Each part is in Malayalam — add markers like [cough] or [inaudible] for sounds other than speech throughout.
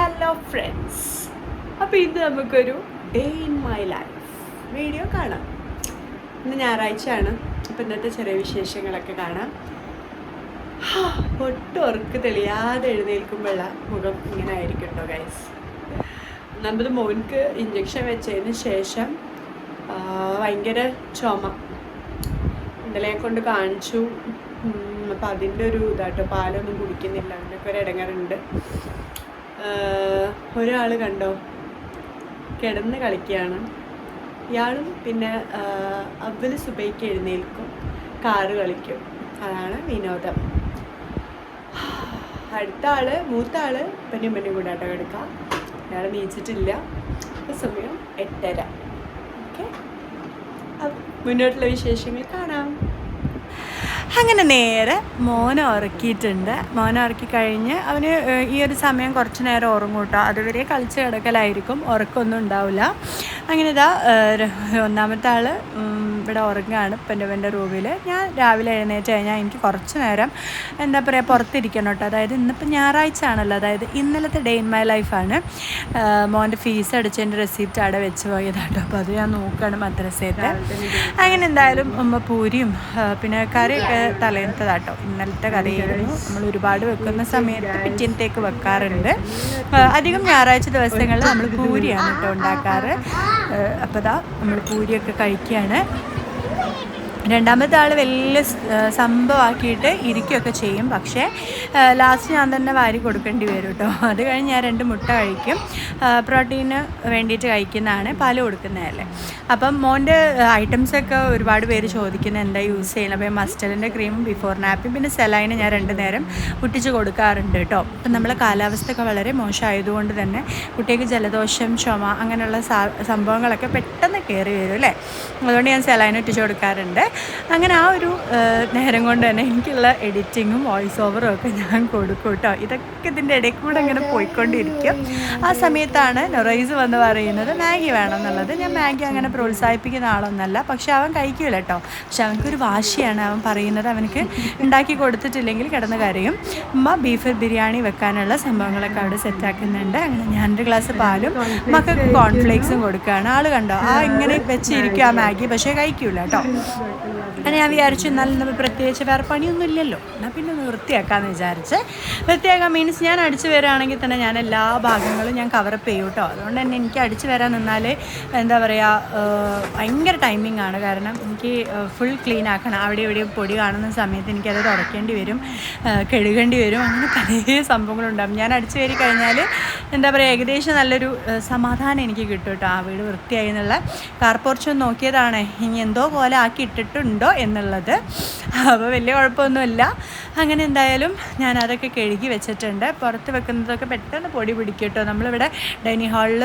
ഹലോ ഫ്രണ്ട്സ് അപ്പോൾ ഇന്ന് നമുക്കൊരു day in my life video കാണാം. ഇന്ന് ഞായറാഴ്ചയാണ്. അപ്പോൾ ഇന്നത്തെ ചെറിയ വിശേഷങ്ങളൊക്കെ കാണാം. ഒട്ടും ഉറക്ക് തെളിയാതെ എഴുന്നേൽക്കുമ്പോഴുള്ള മുഖം ഇങ്ങനെ ആയിരിക്കും കേട്ടോ ഗൈസ് നമ്മൾ മോൻക്ക് ഇഞ്ചക്ഷൻ വെച്ചതിന് ശേഷം ഭയങ്കര ചുമ. ഇന്നലെ കൊണ്ട് കാണിച്ചു. അപ്പം അതിന്റെ ഒരു ഇതാട്ടോ പാലൊന്നും കുടിക്കുന്നില്ല. അങ്ങനെയൊക്കെ ഒരു ഇടങ്ങറുണ്ട്. ഒരാൾ കണ്ടോ? കിടന്ന് കളിക്കുകയാണ്. ഇയാളും പിന്നെ അവൽ സുബൈക്ക് എഴുന്നേൽക്കും. കാറ് കളിക്കും. അതാണ് വിനോദം. അടുത്ത ആൾ മൂത്ത ആൾ പനിയും പനിയും കൂടെ ആട്ടോ എടുക്കാം അയാൾ നീച്ചിട്ടില്ല. സമയം എട്ടര. ഓക്കെ? മുന്നോട്ടുള്ള വിശേഷങ്ങൾ കാണാം. അങ്ങനെ നേരെ മോനെ ഉറക്കിയിട്ടുണ്ട്. മോനെ ഉറക്കി കഴിഞ്ഞ് അവന് ഈ ഒരു സമയം കുറച്ച് നേരം ഉറങ്ങൂട്ടോ കേട്ടോ അതുവരെ കളിച്ച് കിടക്കലായിരിക്കും. ഉറക്കമൊന്നും ഉണ്ടാവില്ല. അങ്ങനെ ഇതാ ഒന്നാമത്തെ ആൾ ഇവിടെ ഉറങ്ങുകയാണ് പെന്റെ റൂമിൽ ഞാൻ രാവിലെ എഴുന്നേറ്റ് കഴിഞ്ഞാൽ എനിക്ക് കുറച്ച് നേരം എന്താ പറയുക പുറത്തിരിക്കണം കേട്ടോ അതായത് ഇന്നിപ്പോൾ ഞായറാഴ്ച ആണല്ലോ. അതായത് ഇന്നലത്തെ ഡേ ഇൻ മൈ ലൈഫാണ് മോന്റെ ഫീസ് അടിച്ചതിന്റെ റെസിപ്റ്റ് അവിടെ വെച്ച് പോയതാട്ടോ അപ്പോൾ അത് ഞാൻ നോക്കുകയാണ് മദ്രസയിൽ അങ്ങനെ എന്തായാലും ഉമ്മ പൂരിയും പിന്നെ കറിയൊക്കെ തലേന്നത്തതാട്ടോ. ഇന്നലത്തെ കറിയായിരുന്നു നമ്മൾ ഒരുപാട് വെക്കുന്ന സമയത്ത് പിറ്റേന്നത്തേക്ക് വെക്കാറുണ്ട്. അധികം ഞായറാഴ്ച ദിവസങ്ങളിൽ നമ്മൾ പൂരിയാണ് കേട്ടോ ഉണ്ടാക്കാറ്. അപ്പോൾ ദാ നമ്മൾ പൂരിയൊക്കെ കഴിക്കുകയാണ്. രണ്ടാമത്തെ ആൾ വലിയ സംഭവമാക്കിയിട്ട് ഇരിക്കുകയൊക്കെ ചെയ്യും. പക്ഷേ ലാസ്റ്റ് ഞാൻ തന്നെ വാരി കൊടുക്കേണ്ടി വരും കേട്ടോ. അത് കഴിഞ്ഞ് ഞാൻ രണ്ട് മുട്ട കഴിക്കും. പ്രോട്ടീന് വേണ്ടിയിട്ട് കഴിക്കുന്നതാണ് പാൽ കൊടുക്കുന്നതല്ലേ അപ്പം മോന്റെ ഐറ്റംസൊക്കെ ഒരുപാട് പേര് ചോദിക്കുന്നത് എന്താ യൂസ് ചെയ്യുന്നത് അപ്പോൾ മസ്റ്റലിന്റെ ക്രീമും ബിഫോർ നാപ്പും പിന്നെ സെലൈന് ഞാൻ രണ്ട് നേരം കുട്ടിച്ച് കൊടുക്കാറുണ്ട് കേട്ടോ. അപ്പം നമ്മളെ കാലാവസ്ഥയൊക്കെ വളരെ മോശമായതുകൊണ്ട് തന്നെ കുട്ടിക്ക് ജലദോഷം ചുമ അങ്ങനെയുള്ള സംഭവങ്ങളൊക്കെ പെട്ടെന്ന് കയറി വരും അല്ലേ. അതുകൊണ്ട് ഞാൻ സെലൈൻ ഒറ്റിച്ച് കൊടുക്കാറുണ്ട്. അങ്ങനെ ആ ഒരു നേരം കൊണ്ട് തന്നെ എനിക്കുള്ള എഡിറ്റിങ്ങും വോയിസ് ഓവറും ഒക്കെ ഞാൻ കൊടുക്കും കേട്ടോ ഇതൊക്കെ ഇതിന്റെ ഇടയിൽ കൂടെ ഇങ്ങനെ പോയിക്കൊണ്ടിരിക്കും. ആ സമയത്താണ് നൊറൈസ് വന്ന് പറയുന്നത് മാഗി വേണം എന്നുള്ളത് ഞാൻ മാഗി അങ്ങനെ പ്രോത്സാഹിപ്പിക്കുന്ന ആളൊന്നല്ല പക്ഷെ അവൻ കഴിക്കില്ല കേട്ടോ പക്ഷെ അവനക്കൊരു വാശിയാണ്. അവൻ പറയുന്നത് അവനക്ക് ഉണ്ടാക്കി കൊടുത്തിട്ടില്ലെങ്കിൽ കിടന്ന് കരയും. ഉമ്മ ബീഫ് ബിരിയാണി വെക്കാനുള്ള സംഭവങ്ങളൊക്കെ അവിടെ സെറ്റാക്കുന്നുണ്ട് അങ്ങനെ ഞാൻ ഞാനൊരു ഗ്ലാസ് പാലും മക്കൾക്ക് കോൺഫ്ലേക്സും കൊടുക്കുകയാണ്. ആൾ കണ്ടോ? ആ ഇങ്ങനെ വെച്ചിരിക്കും ആ മാഗി പക്ഷേ കഴിക്കൂല കേട്ടോ അങ്ങനെ ഞാൻ വിചാരിച്ചു എന്നാലും നമ്മൾ പ്രത്യേകിച്ച് വേറെ പണിയൊന്നും ഇല്ലല്ലോ എന്നാൽ പിന്നെ ഒന്ന് വൃത്തിയാക്കാമെന്ന് വിചാരിച്ച് വൃത്തിയാക്കാൻ മീൻസ് ഞാൻ അടിച്ചു വരികയാണെങ്കിൽ തന്നെ ഞാൻ എല്ലാ ഭാഗങ്ങളും ഞാൻ കവറപ്പ് ചെയ്യും കേട്ടോ അതുകൊണ്ട് തന്നെ എനിക്ക് അടിച്ചു വരാൻ നിന്നാൽ എന്താ പറയുക ഭയങ്കര ടൈമിംഗ് ആണ്. കാരണം എനിക്ക് ഫുൾ ക്ലീൻ ആക്കണം. അവിടെ ഇവിടെ പൊടി കാണുന്ന സമയത്ത് എനിക്കത് തുടയ്ക്കേണ്ടി വരും കെഴുകേണ്ടി വരും. അങ്ങനെ പല സംഭവങ്ങളുണ്ടാകും ഞാൻ അടിച്ചു വരി കഴിഞ്ഞാൽ എന്താ പറയുക ഏകദേശം നല്ലൊരു സമാധാനം എനിക്ക് കിട്ടും കേട്ടോ ആ വീട് വൃത്തിയായി എന്നുള്ള കാർപോർച്ച് നോക്കിയതാണ്. ഇനി എന്തോ പോലെ ആക്കി ഇട്ടിട്ടുണ്ടോ? എന്നുള്ളത്. അപ്പോൾ വലിയ കുഴപ്പമൊന്നുമില്ല. അങ്ങനെ എന്തായാലും ഞാൻ അതൊക്കെ കഴുകി വെച്ചിട്ടുണ്ട്. പുറത്ത് വെക്കുന്നതൊക്കെ പെട്ടെന്ന് പൊടി പിടിക്കും കേട്ടോ. നമ്മളിവിടെ ഡൈനിങ് ഹാളിൽ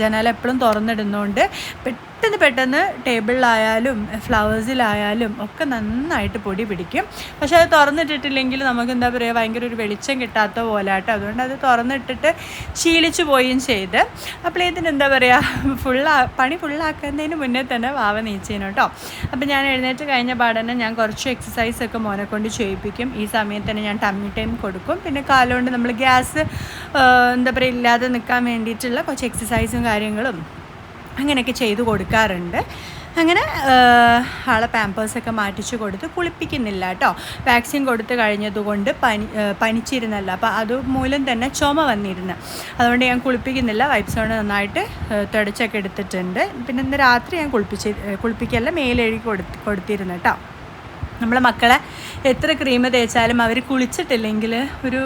ജനാലെപ്പോഴും തുറന്നിടുന്നതുകൊണ്ട് പെട്ടെന്ന് പെട്ടെന്ന് പെട്ടെന്ന് ടേബിളിലായാലും ഫ്ലവേഴ്സിലായാലും ഒക്കെ നന്നായിട്ട് പൊടി പിടിക്കും. പക്ഷെ അത് തുറന്നിട്ടിട്ടില്ലെങ്കിൽ നമുക്ക് എന്താ പറയുക ഭയങ്കര ഒരു വെളിച്ചം കിട്ടാത്ത പോലെ ആട്ടോ അതുകൊണ്ട് അത് തുറന്നിട്ടിട്ട് ശീലിച്ചു പോയും ചെയ്ത്. അപ്പോൾ ഇതിന് എന്താ പറയുക ഫുള്ളാ പണി ഫുള്ളാക്കുന്നതിന് മുന്നേ തന്നെ വാവ നീച്ചേനു കേട്ടോ അപ്പോൾ ഞാൻ എഴുന്നേറ്റ് കഴിഞ്ഞ പാടന്നെ ഞാൻ കുറച്ച് എക്സസൈസ് ഒക്കെ മോനെ കൊണ്ട് ചെയ്യിപ്പിക്കും. ഈ സമയത്ത് തന്നെ ഞാൻ ടമ്മി ടൈം കൊടുക്കും. പിന്നെ കാലുകൊണ്ട് നമ്മൾ ഗ്യാസ് എന്താ പറയുക ഇല്ലാതെ നിൽക്കാൻ വേണ്ടിയിട്ടുള്ള കുറച്ച് എക്സസൈസും കാര്യങ്ങളും അങ്ങനെയൊക്കെ ചെയ്തു കൊടുക്കാറുണ്ട്. അങ്ങനെ ആളെ പാമ്പേഴ്സൊക്കെ മാറ്റിച്ച് കൊടുത്ത് കുളിപ്പിക്കുന്നില്ല കേട്ടോ. വാക്സിൻ കൊടുത്ത് കഴിഞ്ഞതുകൊണ്ട് പനി പനിച്ചിരുന്നല്ല. അപ്പോൾ അതുമൂലം തന്നെ ചുമ വന്നിരുന്നു. അതുകൊണ്ട് ഞാൻ കുളിപ്പിക്കുന്നില്ല. വൈപ്സ് കൊണ്ട് നന്നായിട്ട് തുടച്ചൊക്കെ എടുത്തിട്ടുണ്ട്. പിന്നെ ഇന്ന് രാത്രി ഞാൻ കുളിപ്പിച്ച് കുളിപ്പിക്കല്ല മേലെഴുതി കൊടുത്ത് കൊടുത്തിരുന്നു കേട്ടോ. നമ്മളെ മക്കളെ എത്ര ക്രീം തേച്ചാലും അവർ കുളിച്ചിട്ടില്ലെങ്കിൽ ഒരു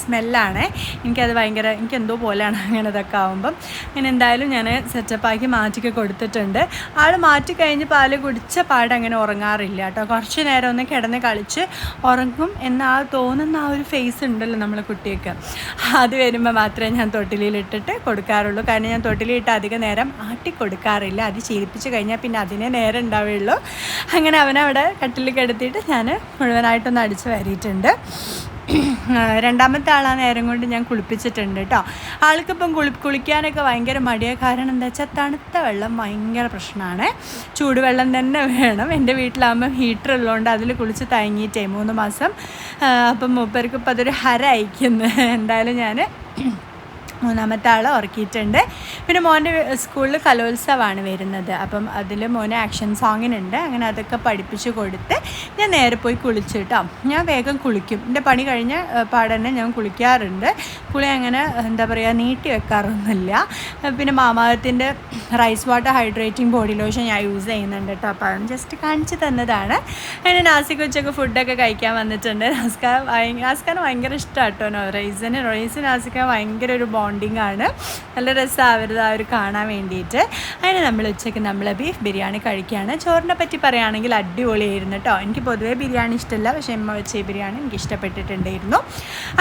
സ്മെല്ലാണ് എനിക്കത് ഭയങ്കര എനിക്ക് എന്തോ പോലെയാണ് അങ്ങനെ ഇതൊക്കെ ആകുമ്പം അങ്ങനെ എന്തായാലും ഞാൻ സെറ്റപ്പാക്കി മാറ്റിക്ക് കൊടുത്തിട്ടുണ്ട്. ആൾ മാറ്റി കഴിഞ്ഞ് പാൽ കുടിച്ച പാട് അങ്ങനെ ഉറങ്ങാറില്ല കേട്ടോ. കുറച്ച് നേരം ഒന്ന് കിടന്ന് കളിച്ച് ഉറങ്ങും എന്നാ തോന്നുന്ന ആ ഒരു ഫേസ് ഉണ്ടല്ലോ നമ്മളെ കുട്ടിയൊക്കെ. അത് വരുമ്പോൾ മാത്രമേ ഞാൻ തൊട്ടിലിട്ടിട്ട് കൊടുക്കാറുള്ളൂ. കാരണം ഞാൻ തൊട്ടിലിട്ട് അധികം നേരം ആട്ടി കൊടുക്കാറില്ല. അത് ശീലിപ്പിച്ച് കഴിഞ്ഞാൽ പിന്നെ അതിനെ നേരം ഉണ്ടാവുകയുള്ളൂ. അങ്ങനെ അവനവിടെ കട്ടിൽ കിടത്തിയിട്ട് ഞാൻ മുഴുവനായിട്ടൊന്ന് അടിച്ച് വരിയിട്ടുണ്ട്. രണ്ടാമത്തെ ആളാ നേരം കൊണ്ട് ഞാൻ കുളിപ്പിച്ചിട്ടുണ്ട് കേട്ടോ ആൾക്കിപ്പം കുളി കുളിക്കാനൊക്കെ ഭയങ്കര മടിയാണ് കാരണം എന്താ വെച്ചാൽ തണുത്ത വെള്ളം ഭയങ്കര പ്രശ്നമാണ്. ചൂടുവെള്ളം തന്നെ വേണം. എന്റെ വീട്ടിലാകുമ്പം ഹീറ്റർ ഉള്ളതുകൊണ്ട് അതിൽ കുളിച്ച് തയങ്ങിയിട്ടേ മൂന്ന് മാസം. അപ്പം മൂപ്പർക്ക് അതൊരു ഹര അയക്കുന്നു. എന്തായാലും ഞാൻ മൂന്നാമത്തെ ആൾ ഉറക്കിയിട്ടുണ്ട്. പിന്നെ മോന്റെ സ്കൂളിൽ കലോത്സവമാണ് വരുന്നത്. അപ്പം അതിൽ മോന് ആക്ഷൻ സോങ്ങിനുണ്ട്. അങ്ങനെ അതൊക്കെ പഠിപ്പിച്ച് കൊടുത്ത് ഞാൻ നേരെ പോയി കുളിച്ചു കേട്ടോ. ഞാൻ വേഗം കുളിക്കും. എന്റെ പണി കഴിഞ്ഞ പാടന്നെ ഞാൻ കുളിക്കാറുണ്ട്. കുളി അങ്ങനെ എന്താ പറയുക നീട്ടി വെക്കാറൊന്നുമില്ല. പിന്നെ മാമാകത്തിന്റെ rice water hydrating body lotion ഞാൻ യൂസ് ചെയ്യുന്നുണ്ട് കേട്ടോ. അപ്പോൾ അതും ജസ്റ്റ് കാണിച്ചു തന്നതാണ്. അങ്ങനെ നാസിക്ക് ഉച്ചയ്ക്ക് ഫുഡൊക്കെ കഴിക്കാൻ വന്നിട്ടുണ്ട്. നാസ്കാർ നാസ്കാന് ഭയങ്കര ഇഷ്ടമാണ് കേട്ടോ. റൈസിന് റൈസ് നാസിക്ക ഭയങ്കര ഒരു ബോണ്ടിങ് ആണ്. നല്ല രസമാവരുത് ആ ഒരു കാണാൻ വേണ്ടിയിട്ട്. അതിന് നമ്മൾ ഉച്ചയ്ക്ക് നമ്മൾ ബീഫ് ബിരിയാണി കഴിക്കുകയാണ്. ചോറിനെ പറ്റി പറയുകയാണെങ്കിൽ അടിപൊളിയായിരുന്നു കേട്ടോ എനിക്ക് പൊതുവേ ബിരിയാണി ഇഷ്ടമല്ല പക്ഷേ എമ്മ വെച്ച ബിരിയാണി എനിക്ക് ഇഷ്ടപ്പെട്ടിട്ടുണ്ടായിരുന്നു.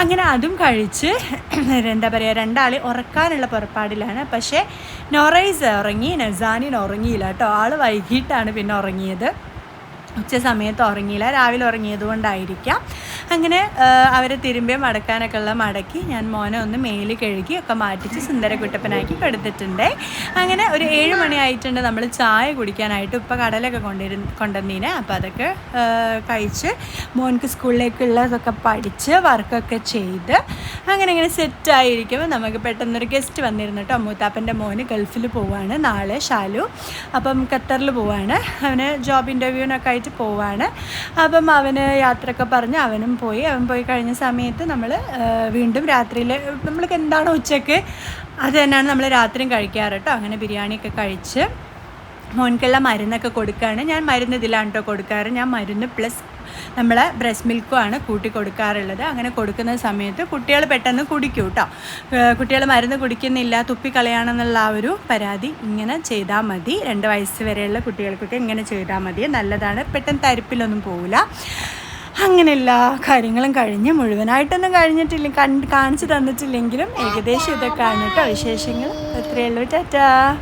അങ്ങനെ അതും കഴിച്ച് [clears throat] എന്താ പറയുക രണ്ടാളെ ഉറക്കാനുള്ള പുറപ്പാടിലാണ്. പക്ഷേ നൊറൈസ് ഉറങ്ങി നസാനിൻ ഉറങ്ങിയില്ല കേട്ടോ ആൾ വൈകിട്ടാണ് പിന്നെ ഉറങ്ങിയത്. ഉച്ച സമയത്ത് ഉറങ്ങിയില്ല. രാവിലെ ഉറങ്ങിയത് കൊണ്ടായിരിക്കാം. അങ്ങനെ അവരെ തിരുമ്പിയ മടക്കാനൊക്കെ ഉള്ള മടക്കി ഞാൻ മോനെ ഒന്ന് മേൽ കഴുകി ഒക്കെ മാറ്റിച്ച് സുന്ദരക്കുട്ടപ്പനാക്കി കൊടുത്തിട്ടുണ്ട്. അങ്ങനെ ഒരു ഏഴ് മണി ആയിട്ടുണ്ട് നമ്മൾ ചായ കുടിക്കാനായിട്ട് ഇപ്പം കടലൊക്കെ കൊണ്ടിരുന്ന് കൊണ്ടുവന്നീനെ. അപ്പോൾ അതൊക്കെ കഴിച്ച് മോൻക്ക് സ്കൂളിലേക്കുള്ളതൊക്കെ പഠിച്ച് വർക്കൊക്കെ ചെയ്ത് അങ്ങനെ ഇങ്ങനെ സെറ്റായിരിക്കുമ്പോൾ നമുക്ക് പെട്ടെന്നൊരു ഗസ്റ്റ് വന്നിരുന്നു കേട്ടോ. മൂത്താപ്പന്റെ മോന് ഗൾഫിൽ പോവാണ് നാളെ ഷാലു അപ്പം ഖത്തറിൽ പോവാണ്. അവന് ജോബ് ഇന്റർവ്യൂവിനൊക്കെ ആയിട്ട് പോവാണ്. അപ്പം അവന് യാത്രയൊക്കെ പറഞ്ഞ് അവനും പോയി. അവൻ പോയി കഴിഞ്ഞ സമയത്ത് നമ്മൾ വീണ്ടും രാത്രിയിൽ നമ്മൾക്ക് എന്താണ് ഉച്ചയ്ക്ക്? അത് തന്നെയാണ് നമ്മൾ രാത്രിയും കഴിക്കാറ് കേട്ടോ അങ്ങനെ ബിരിയാണിയൊക്കെ കഴിച്ച് മോൻക്കുള്ള മരുന്നൊക്കെ കൊടുക്കുകയാണ് ഞാൻ മരുന്ന് ഇതിലാണ് കേട്ടോ കൊടുക്കാറ്. ഞാൻ മരുന്ന് പ്ലസ് നമ്മളെ ബ്രസ്റ്റ് മിൽക്കും ആണ് കൂട്ടി കൊടുക്കാറുള്ളത്. അങ്ങനെ കൊടുക്കുന്ന സമയത്ത് കുട്ടികൾ പെട്ടെന്ന് കുടിക്കും കേട്ടോ കുട്ടികൾ മരുന്ന് കുടിക്കുന്നില്ല തുപ്പിക്കളയാണെന്നുള്ള ആ ഒരു പരാതി ഇങ്ങനെ ചെയ്താൽ മതി. രണ്ട് വയസ്സ് വരെയുള്ള കുട്ടികൾക്കൊക്കെ ഇങ്ങനെ ചെയ്താൽ മതി. നല്ലതാണ്. പെട്ടെന്ന് തരിപ്പിലൊന്നും പോവില്ല അങ്ങനെ എല്ലാ കാര്യങ്ങളും കഴിഞ്ഞ് മുഴുവനായിട്ടൊന്നും കഴിഞ്ഞിട്ടില്ല കാണിച്ചു തന്നിട്ടില്ലെങ്കിലും ഏകദേശം ഇതൊക്കെയാണ് കേട്ടോ വിശേഷങ്ങൾ. എത്രയുള്ളൂ ടാറ്റാ.